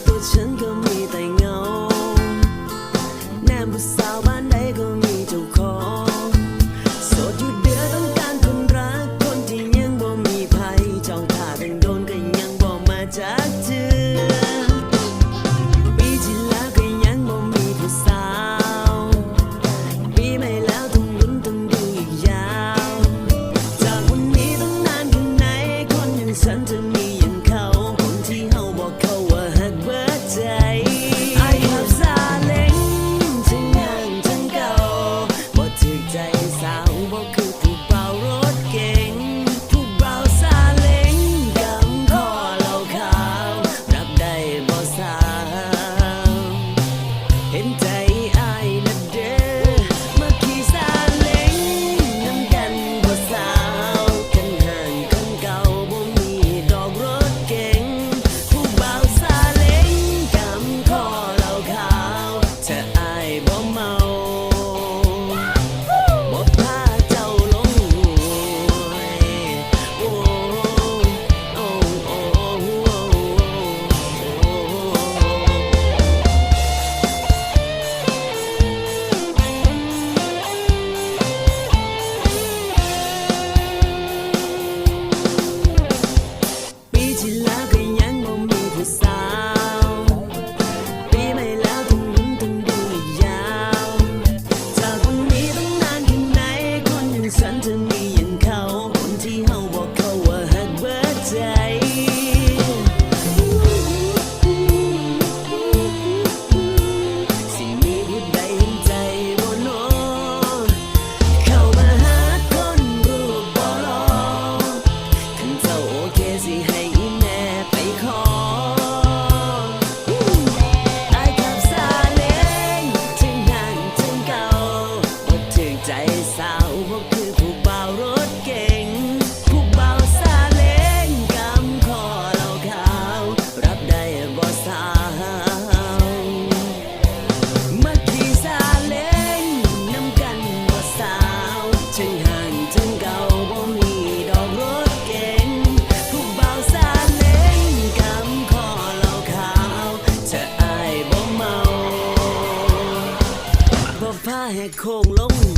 多签有你 ใจสาวพวกคือผู้เบารถเก่ง ผู้เบาซาเล้งกำคอเราขาว รับได้บ่สาวมาขี่ซาเล้งน้ำกันบ่สาวฉันห่างจังเกาบ่มีดอกรถเก่ง ผู้เบาซาเล้งกำคอเราขาวเธออบ่เมาบ่พาให้โค้งลง